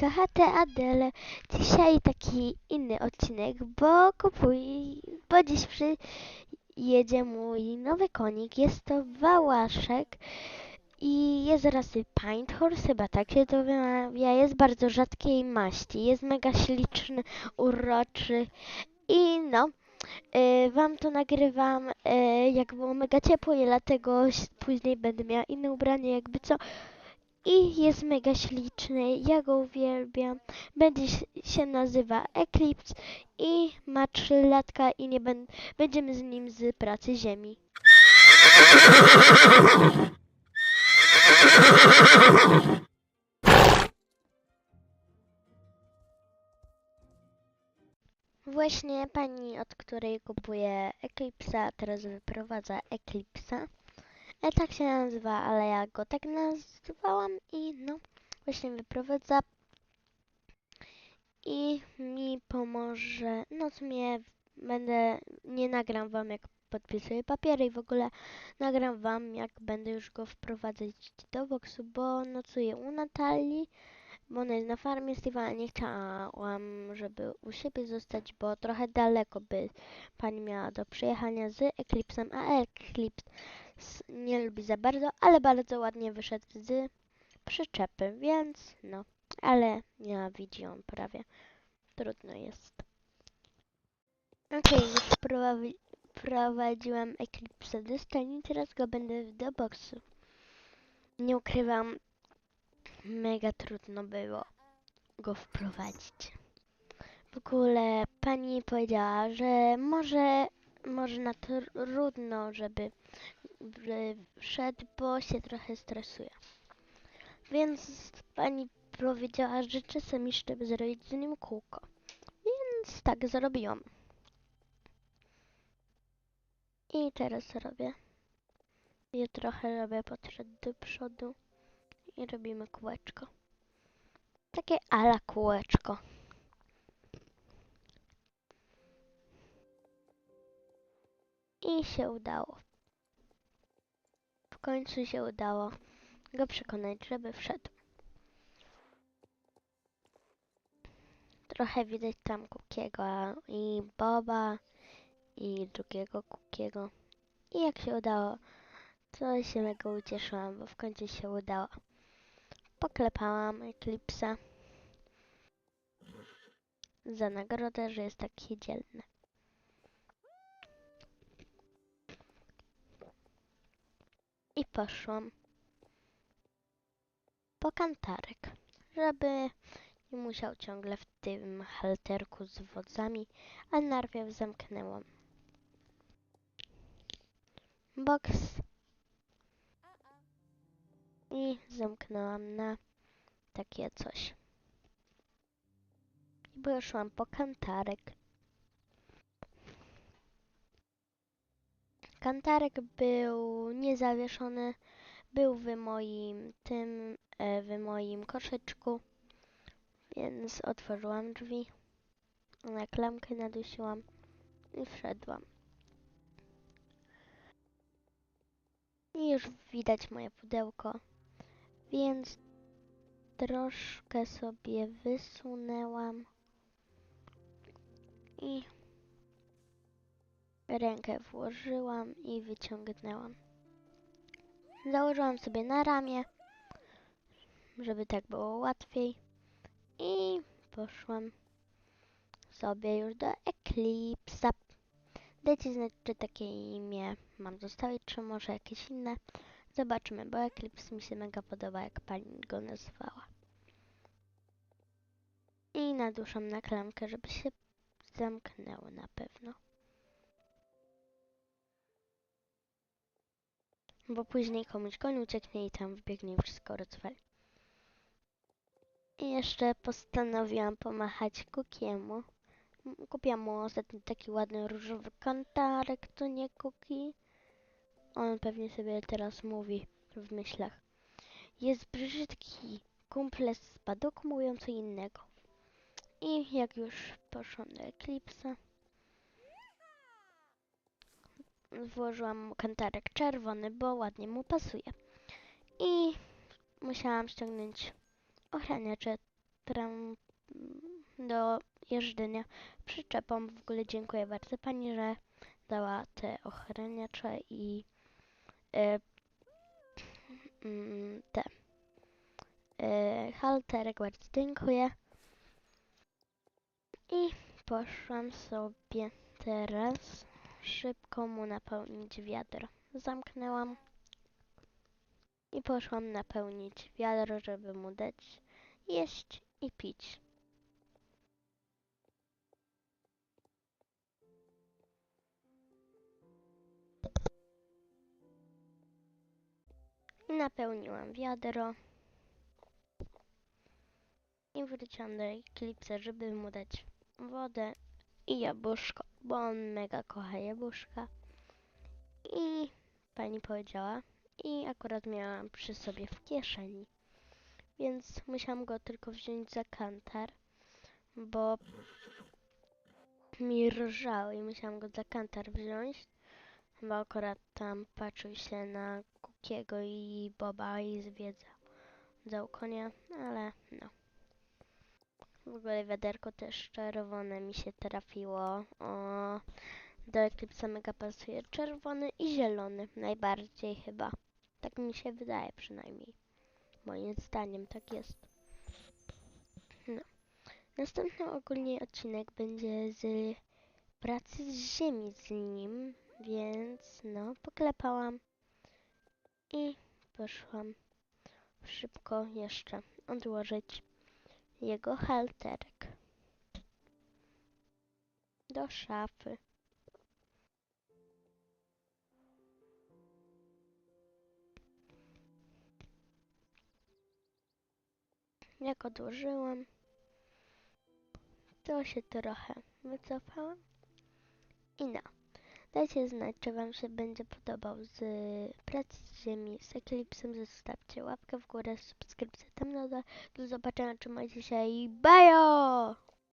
kochate Adele. Dzisiaj taki inny odcinek, bo kupuj, bo dziś przyjedzie mój nowy konik. Jest to Wałaszek i jest rasy Pint Horse, chyba tak się to wymawia. Jest bardzo rzadkiej maści, jest mega śliczny, uroczy i no. y, Wam to nagrywam, y, jak było mega ciepło dlatego później będę miała inne ubranie, jakby co. I jest mega śliczny, ja go uwielbiam. Będzie się nazywa Eclipse i ma 3 latka i nie ben, będziemy z nim z pracy ziemi. Właśnie pani, od której kupuję Eclipse'a, teraz wyprowadza Eclipse'a. E, tak się nazywa, ale ja go tak nazwałam i no, właśnie wyprowadza i mi pomoże. No w sumie będę, nie nagram wam jak podpisuję papiery i w ogóle nagram wam jak będę już go wprowadzać do boksu, bo nocuję u Natalii, jest na farmie Steve'a, nie chciałam, żeby u siebie zostać, bo trochę daleko by pani miała do przyjechania z Eclipsem, a Eclipse s- nie lubi za bardzo, ale bardzo ładnie wyszedł z przyczepy, więc no, ale nienawidzi ją prawie. Trudno jest. Okej, już prowawi- prowadziłam Eclipse do stajni, teraz go będę do boksu. Nie ukrywam, mega trudno było go wprowadzić. W ogóle pani powiedziała, że może, może na trudno, żeby żeby wszedł, bo się trochę stresuje. Więc pani powiedziała, że czasem jeszcze by zrobić z nim kółko. Więc tak zrobiłam. I teraz robię. I trochę robię podszedł do przodu i robimy kółeczko. Takie ala kółeczko. I się udało. W końcu się udało go przekonać, żeby wszedł. Trochę widać tam Kukiego i Boba i drugiego Kukiego. I jak się udało, to się mega ucieszyłam, bo w końcu się udało. Poklepałam Eclipse'a za nagrodę, że jest taki dzielny. I poszłam po kantarek, żeby nie musiał ciągle w tym halterku z wodzami, a najpierw zamknęłam boks i zamknęłam na takie coś. I poszłam po kantarek. Kantarek był niezawieszony, był w moim tym, e, w moim koszyczku, więc otworzyłam drzwi, na klamkę nadusiłam i wszedłam. I już widać moje pudełko, więc troszkę sobie wysunęłam i rękę włożyłam i wyciągnęłam. Założyłam sobie na ramię, żeby tak było łatwiej i poszłam sobie już do Eclipse'a. Dajcie znać, czy takie imię mam zostawić, czy może jakieś inne. Zobaczymy, bo Eclipse mi się mega podoba, jak pani go nazwała. I naduszam na klamkę, żeby się zamknęło na pewno. Bo później komuś koń ucieknie i tam wbiegnie wszystko rozwali. I jeszcze postanowiłam pomachać Kukiemu. Kupiłam mu ostatnio taki ładny różowy kantarek, to nie Kuki. On pewnie sobie teraz mówi w myślach. Jest brzydki. Kumple z Padok mówią co innego. I jak już poszłam do Eclipse'a, włożyłam mu kantarek czerwony, bo ładnie mu pasuje. I musiałam ściągnąć ochraniacze tram do jeżdżenia przyczepą. W ogóle dziękuję bardzo pani, że dała te ochraniacze i te e, halterek. Bardzo dziękuję. I poszłam sobie teraz szybko mu napełnić wiadro. Zamknęłam i poszłam napełnić wiadro, żeby mu dać jeść i pić. Napełniłam wiadro. I wróciłam do Eklipsa, żeby mu dać wodę i jabłuszko, bo on mega kocha jabłuszka. I pani powiedziała, i akurat miałam przy sobie w kieszeni, więc musiałam go tylko wziąć za kantar, bo mi rżał i musiałam go za kantar wziąć, bo akurat tam patrzył się na Kukiego i Boba i zwiedzał konia, ale no. W ogóle wiaderko też czerwone mi się trafiło. O, do Eklipsa mega pasuje czerwony i zielony najbardziej chyba. Tak mi się wydaje przynajmniej. Moim zdaniem tak jest. No. Następny ogólnie odcinek będzie z pracy z ziemi z nim, więc no, poklepałam i poszłam szybko jeszcze odłożyć jego halterek do szafy. Jak odłożyłam, to się trochę wycofałam i no. Dajcie znać, czy Wam się będzie podobał z pracy z ziemi, z Eklipsem. Zostawcie łapkę w górę, subskrypcję tam na dole. Do zobaczenia, trzymajcie się i bajo!